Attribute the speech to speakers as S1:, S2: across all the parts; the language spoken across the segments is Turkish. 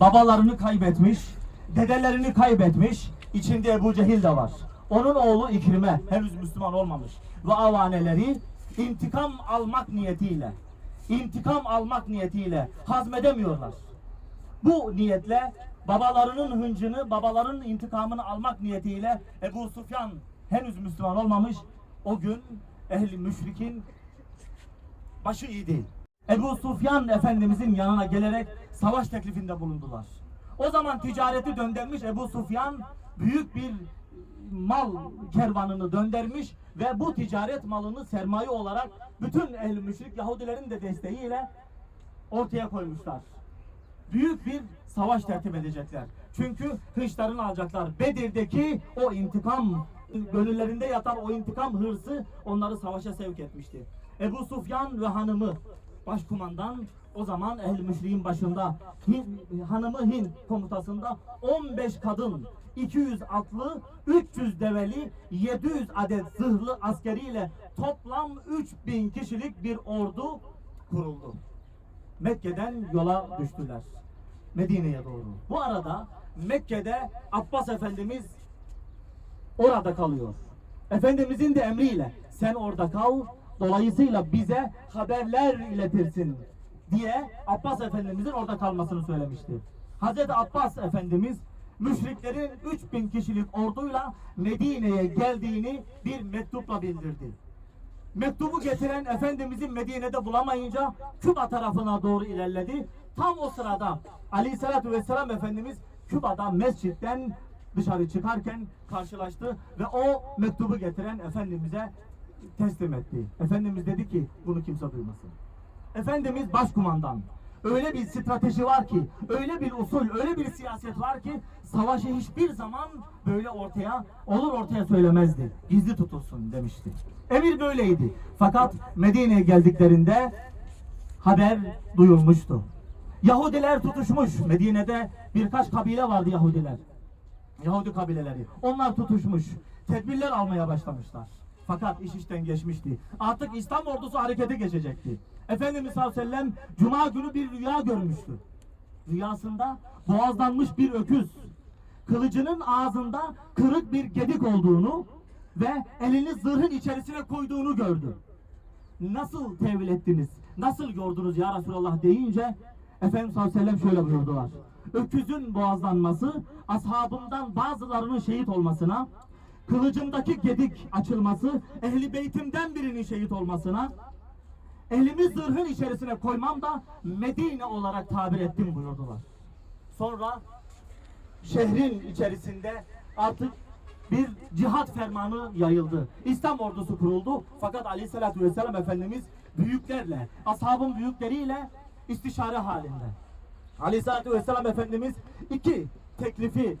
S1: babalarını kaybetmiş, dedelerini kaybetmiş. İçinde Ebu Cehil de var. Onun oğlu İkrime henüz Müslüman olmamış. Ve avaneleri intikam almak niyetiyle, intikam almak niyetiyle hazmedemiyorlar. Bu niyetle babalarının hıncını, babalarının intikamını almak niyetiyle Ebu Sufyan henüz Müslüman olmamış. O gün ehli müşrikin başı iyi değil. Ebu Sufyan Efendimizin yanına gelerek savaş teklifinde bulundular. O zaman ticareti döndürmüş Ebu Sufyan büyük bir mal kervanını döndürmüş ve bu ticaret malını sermaye olarak bütün ehli müşrik Yahudilerin de desteğiyle ortaya koymuşlar büyük bir savaş tertip edecekler. Çünkü hınçlarını alacaklar. Bedir'deki o intikam, gönüllerinde yatan o intikam hırsı onları savaşa sevk etmişti. Ebu Sufyan ve hanımı başkumandan o zaman ehl müşriğin başında Hin- hanımı Hind komutasında 15 kadın 200 atlı 300 develi 700 adet zırhlı askeriyle toplam 3000 kişilik bir ordu kuruldu. Mekke'den yola düştüler. Medine'ye doğru. Bu arada Mekke'de Abbas Efendimiz orada kalıyor. Efendimizin de emriyle sen orada kal, dolayısıyla bize haberler iletirsin diye Abbas Efendimizin orada kalmasını söylemişti. Hazreti Abbas Efendimiz müşriklerin 3000 kişilik orduyla Medine'ye geldiğini bir mektupla bildirdi. Mektubu getiren Efendimizin Medine'de bulamayınca Küba tarafına doğru ilerledi. Tam o sırada Aleyhisselatü Vesselam Efendimiz Küba'da mescitten dışarı çıkarken karşılaştı ve o mektubu getiren Efendimiz'e teslim etti. Efendimiz dedi ki bunu kimse duymasın. Efendimiz başkumandan. Öyle bir strateji var ki, öyle bir usul, öyle bir siyaset var ki savaşı hiçbir zaman böyle ortaya, olur ortaya söylemezdi. Gizli tutulsun demişti. Emir böyleydi. Fakat Medine'ye geldiklerinde haber duyulmuştu. Yahudiler tutuşmuş. Medine'de birkaç kabile vardı Yahudiler. Yahudi kabileleri. Onlar tutuşmuş. Tedbirler almaya başlamışlar. Fakat iş işten geçmişti. Artık İslam ordusu harekete geçecekti. Efendimiz sallallahu aleyhi ve sellem Cuma günü bir rüya görmüştü. Rüyasında boğazlanmış bir öküz, kılıcının ağzında kırık bir gedik olduğunu ve elini zırhın içerisine koyduğunu gördü. Nasıl tevil ettiniz? Nasıl gördünüz ya Resulallah deyince Efendimiz sallallahu aleyhi ve sellem şöyle buyurdular. Öküzün boğazlanması ashabımdan bazılarının şehit olmasına, kılıcımdaki gedik açılması ehli beytimden birinin şehit olmasına, elimi zırhın içerisine koymam da Medine olarak tabir ettim buyurdular. Sonra şehrin içerisinde artık bir cihat fermanı yayıldı. İslam ordusu kuruldu. Fakat Aleyhisselatü Vesselam Efendimiz büyüklerle, ashabın büyükleriyle istişare halinde. Aleyhisselatü Vesselam Efendimiz iki teklifi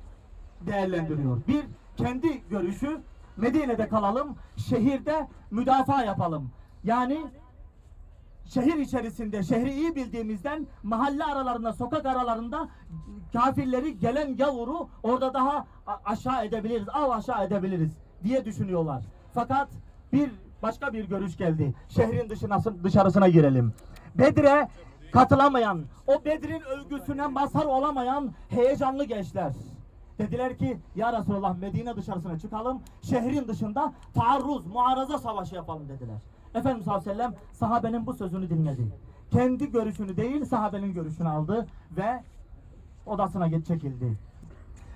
S1: değerlendiriyor. Bir, kendi görüşü Medine'de kalalım, şehirde müdafaa yapalım. Yani şehir içerisinde şehri iyi bildiğimizden mahalle aralarında sokak aralarında kafirleri gelen gavuru orada daha aşağı edebiliriz av aşağı edebiliriz diye düşünüyorlar. Fakat bir başka bir görüş geldi. Şehrin dışına dışarısına girelim. Bedir'e katılamayan, o Bedir'in övgüsüne mazhar olamayan heyecanlı gençler. Dediler ki ya Resulallah Medine dışarısına çıkalım. Şehrin dışında taarruz, muaraza savaşı yapalım dediler. Efendimiz sallallahu aleyhi ve sellem sahabenin bu sözünü dinledi. Kendi görüşünü değil sahabenin görüşünü aldı ve odasına geç çekildi.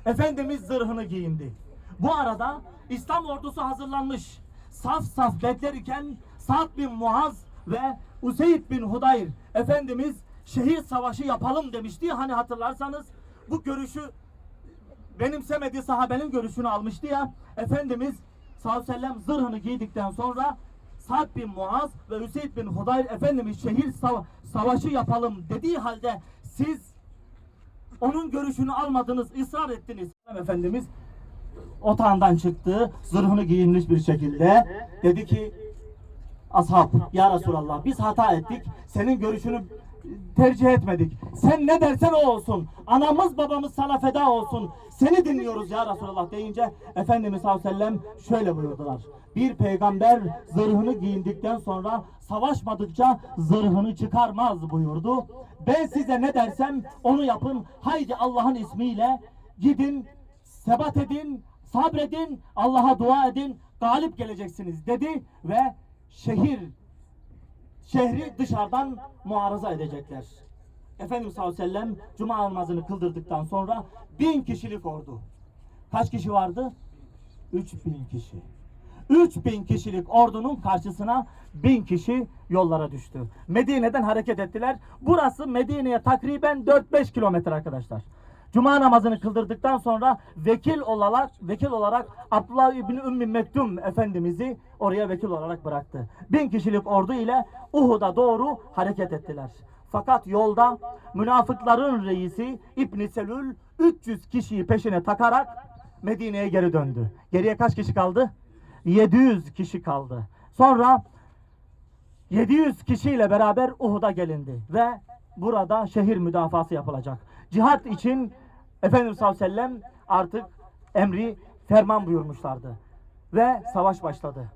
S1: Efendimiz zırhını giyindi. Bu arada İslam ordusu hazırlanmış. Saf saf beklerken Sa'd bin Muaz ve Useyd bin Hudayr Efendimiz şehir savaşı yapalım demişti. Hani hatırlarsanız bu görüşü benimsemediği sahabenin görüşünü almıştı ya. Efendimiz sallallahu aleyhi ve sellem zırhını giydikten sonra Sa'd bin Muaz ve Hüseyin bin Hudayr Efendimiz şehir sava- savaşı yapalım dediği halde siz onun görüşünü almadınız, ısrar ettiniz. Efendimiz otağından çıktı, zırhını giyinmiş bir şekilde. Dedi ki, ashab, ya Resulallah biz hata ettik, senin görüşünü tercih etmedik. Sen ne dersen o olsun. Anamız babamız sana feda olsun. Seni dinliyoruz ya Resulallah deyince Efendimiz sallallahu aleyhi ve sellem şöyle buyurdular. Bir peygamber zırhını giyindikten sonra savaşmadıkça zırhını çıkarmaz buyurdu. Ben size ne dersem onu yapın. Haydi Allah'ın ismiyle gidin, sebat edin, sabredin, Allah'a dua edin, galip geleceksiniz dedi ve şehir şehri dışarıdan muarıza edecekler. Efendimiz sallallahu aleyhi ve sellem cuma namazını kıldırdıktan sonra bin kişilik ordu. Kaç kişi vardı? 3000 kişi. 3000 kişilik ordunun karşısına 1000 kişi yollara düştü. Medine'den hareket ettiler. Burası Medine'ye takriben 4-5 kilometre arkadaşlar. Cuma namazını kıldırdıktan sonra vekil olarak vekil olarak Abdullah İbni Ümmü Mektum Efendimiz'i oraya vekil olarak bıraktı. Bin kişilik ordu ile Uhud'a doğru hareket ettiler. Fakat yolda münafıkların reisi İbn Selül 300 kişiyi peşine takarak Medine'ye geri döndü. Geriye kaç kişi kaldı? 700 kişi kaldı. Sonra 700 kişiyle beraber Uhud'a gelindi ve burada şehir müdafası yapılacak. Cihat için Efendimiz sallallahu aleyhi ve sellem artık emri ferman buyurmuşlardı ve savaş başladı.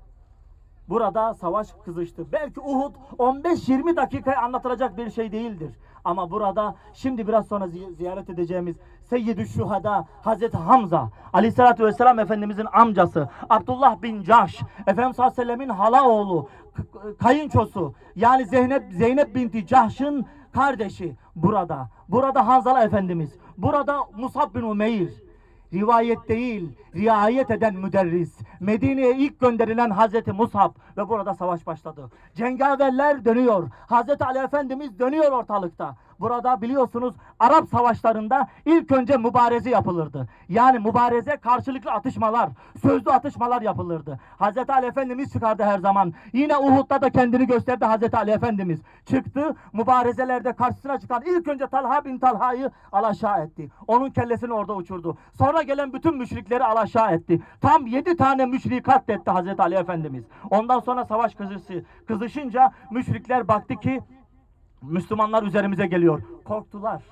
S1: Burada savaş kızıştı. Belki Uhud 15-20 dakikaya anlatılacak bir şey değildir. Ama burada şimdi biraz sonra zi- ziyaret edeceğimiz Seyyid-i Şuhada Hazreti Hamza Aleyhisselatü Vesselam Efendimizin amcası Abdullah bin Cahş Efendimiz sallallahu aleyhi ve sellemin hala oğlu kayınçosu yani Zeynep Zeynep binti Cahş'ın kardeşi burada. Burada Hanzala Efendimiz. Burada Musab bin Umeyr rivayet değil, riayet eden müderris. Medine'ye ilk gönderilen Hazreti Musab ve burada savaş başladı. Cengaverler dönüyor. Hazreti Ali Efendimiz dönüyor ortalıkta. Burada biliyorsunuz Arap savaşlarında ilk önce mübareze yapılırdı. Yani mübareze karşılıklı atışmalar, sözlü atışmalar yapılırdı. Hazreti Ali Efendimiz çıkardı her zaman. Yine Uhud'da da kendini gösterdi Hazreti Ali Efendimiz. Çıktı, mübarezelerde karşısına çıkan ilk önce Talha bin Talha'yı alaşağı etti. Onun kellesini orada uçurdu. Sonra gelen bütün müşrikleri alaşağı etti. Tam yedi tane müşriği katletti Hazreti Ali Efendimiz. Ondan sonra savaş kızışı, kızışınca müşrikler baktı ki Müslümanlar üzerimize geliyor. Korktular.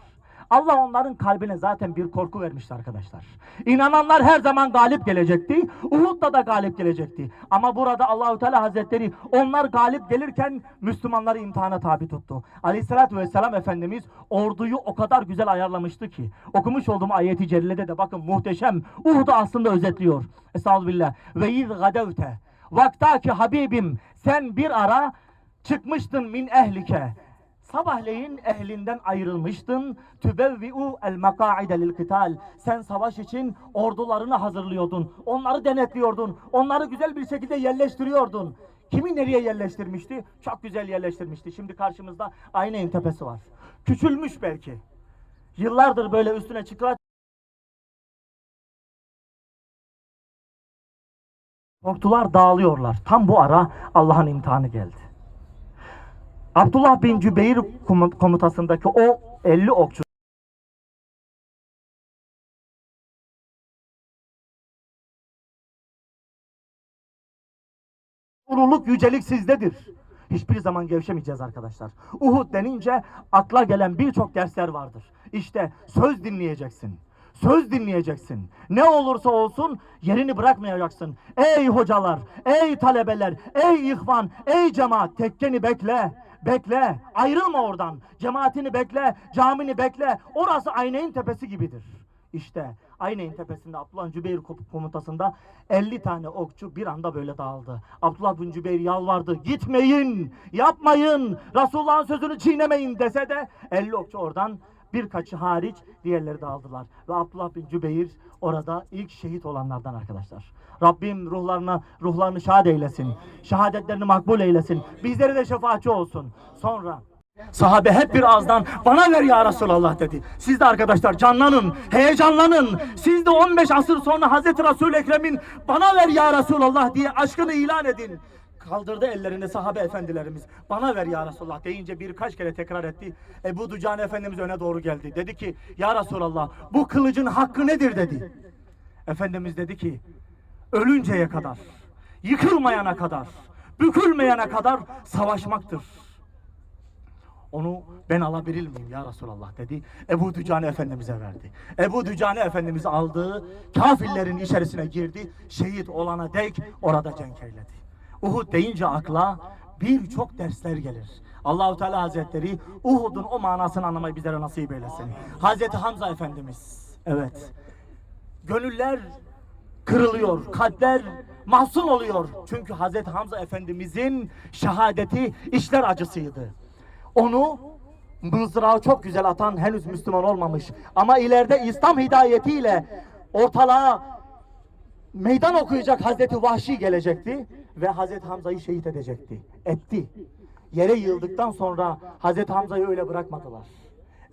S1: Allah onların kalbine zaten bir korku vermişti arkadaşlar. İnananlar her zaman galip gelecekti. Uhud'da da galip gelecekti. Ama burada Allahu Teala Hazretleri onlar galip gelirken Müslümanları imtihana tabi tuttu. Aleyhissalatü vesselam Efendimiz orduyu o kadar güzel ayarlamıştı ki. Okumuş olduğum ayeti cellede de bakın muhteşem. Uhud'u aslında özetliyor. Estağfirullah. Ve iz gadevte. Vaktaki Habibim sen bir ara çıkmıştın min ehlike. Sabahleyin ehlinden ayrılmıştın. Tübevvi'u el makaide lil kıtal. Sen savaş için ordularını hazırlıyordun. Onları denetliyordun. Onları güzel bir şekilde yerleştiriyordun. Kimi nereye yerleştirmişti? Çok güzel yerleştirmişti. Şimdi karşımızda Ayneyn tepesi var. Küçülmüş belki. Yıllardır böyle üstüne çıkıla Korktular dağılıyorlar. Tam bu ara Allah'ın imtihanı geldi. Abdullah bin Cübeyr komu- komutasındaki o 50 okçu Ululuk, yücelik sizdedir. Hiçbir zaman gevşemeyeceğiz arkadaşlar. Uhud denince akla gelen birçok dersler vardır. İşte söz dinleyeceksin. Söz dinleyeceksin. Ne olursa olsun yerini bırakmayacaksın. Ey hocalar, ey talebeler, ey ihvan, ey cemaat tekkeni bekle. Bekle. Ayrılma oradan. Cemaatini bekle, camini bekle. Orası Ayneyn tepesi gibidir. İşte Ayneyn tepesinde Abdullah Cübeyr komutasında 50 tane okçu bir anda böyle dağıldı. Abdullah bin Cübeyr yalvardı. Gitmeyin, yapmayın, Resulullah'ın sözünü çiğnemeyin dese de 50 okçu oradan birkaçı hariç diğerleri dağıldılar. Ve Abdullah bin Cübeyr orada ilk şehit olanlardan arkadaşlar. Rabbim ruhlarına ruhlarını şad eylesin. Şehadetlerini makbul eylesin. Bizleri de şefaatçi olsun. Sonra Sahabe hep bir ağızdan bana ver ya Resulallah dedi. Siz de arkadaşlar canlanın, heyecanlanın. Siz de 15 asır sonra Hazreti Resul Ekrem'in bana ver ya Resulallah diye aşkını ilan edin. Kaldırdı ellerini sahabe efendilerimiz. Bana ver ya Resulallah deyince birkaç kere tekrar etti. Ebu Ducane Efendimiz öne doğru geldi. Dedi ki ya Resulallah bu kılıcın hakkı nedir dedi. Efendimiz dedi ki ölünceye kadar, yıkılmayana kadar, bükülmeyene kadar savaşmaktır. Onu ben alabilir miyim ya Resulallah dedi. Ebu Dücane Efendimiz'e verdi. Ebu Dücane Efendimiz aldığı kafirlerin içerisine girdi. Şehit olana dek orada cenk eyledi. Uhud deyince akla birçok dersler gelir. Allahu Teala Hazretleri Uhud'un o manasını anlamayı bizlere nasip eylesin. Hazreti Hamza Efendimiz. Evet. Gönüller kırılıyor, kalpler mahzun oluyor. Çünkü Hazreti Hamza Efendimizin şehadeti işler acısıydı. Onu mızrağı çok güzel atan henüz Müslüman olmamış. Ama ileride İslam hidayetiyle ortalığa meydan okuyacak Hazreti Vahşi gelecekti ve Hazreti Hamza'yı şehit edecekti. Etti. Yere yığıldıktan sonra Hazreti Hamza'yı öyle bırakmadılar.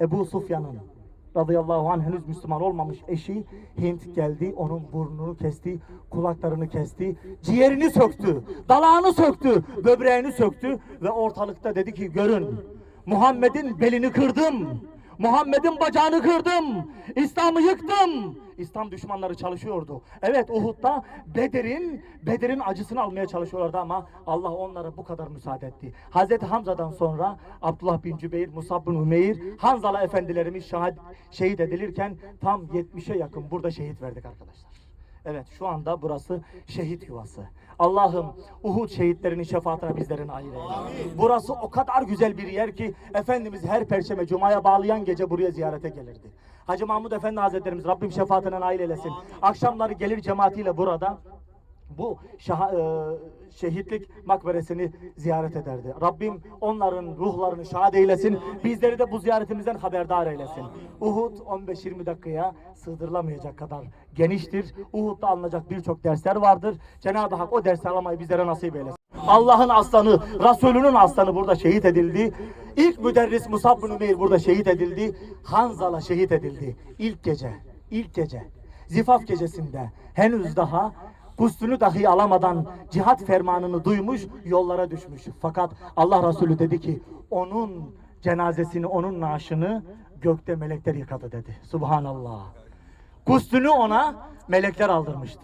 S1: Ebu Sufyan'ın radıyallahu anh henüz Müslüman olmamış eşi Hint geldi, onun burnunu kesti, kulaklarını kesti, ciğerini söktü, dalağını söktü, böbreğini söktü ve ortalıkta dedi ki görün Muhammed'in belini kırdım. Muhammed'in bacağını kırdım. İslam'ı yıktım. İslam düşmanları çalışıyordu. Evet Uhud'da Bedir'in Bedir'in acısını almaya çalışıyorlardı ama Allah onlara bu kadar müsaade etti. Hazreti Hamza'dan sonra Abdullah bin Cübeyr, Musab bin Umeyr, Hanzala efendilerimiz şahit, şehit edilirken tam 70'e yakın burada şehit verdik arkadaşlar. Evet şu anda burası şehit yuvası. Allah'ım Uhud şehitlerinin şefaatine bizleri nail eyle. Burası o kadar güzel bir yer ki Efendimiz her perşembe cumaya bağlayan gece buraya ziyarete gelirdi. Hacı Mahmud Efendi Hazretlerimiz Rabbim şefaatine nail eylesin. Akşamları gelir cemaatiyle burada bu şaha- e, şehitlik makberesini ziyaret ederdi. Rabbim onların ruhlarını şad eylesin. Bizleri de bu ziyaretimizden haberdar eylesin. Uhud 15-20 dakikaya sığdırılamayacak kadar geniştir. Uhud'da alınacak birçok dersler vardır. Cenab-ı Hak o dersleri almayı bizlere nasip eylesin. Allah'ın aslanı, Resulünün aslanı burada şehit edildi. İlk müderris Musab bin Umeyr burada şehit edildi. Hanzala şehit edildi. İlk gece, ilk gece. Zifaf gecesinde henüz daha Gusülünü dahi alamadan cihat fermanını duymuş, yollara düşmüş. Fakat Allah Resulü dedi ki, onun cenazesini, onun naaşını gökte melekler yıkadı dedi. Subhanallah. Gusülünü ona melekler aldırmıştı.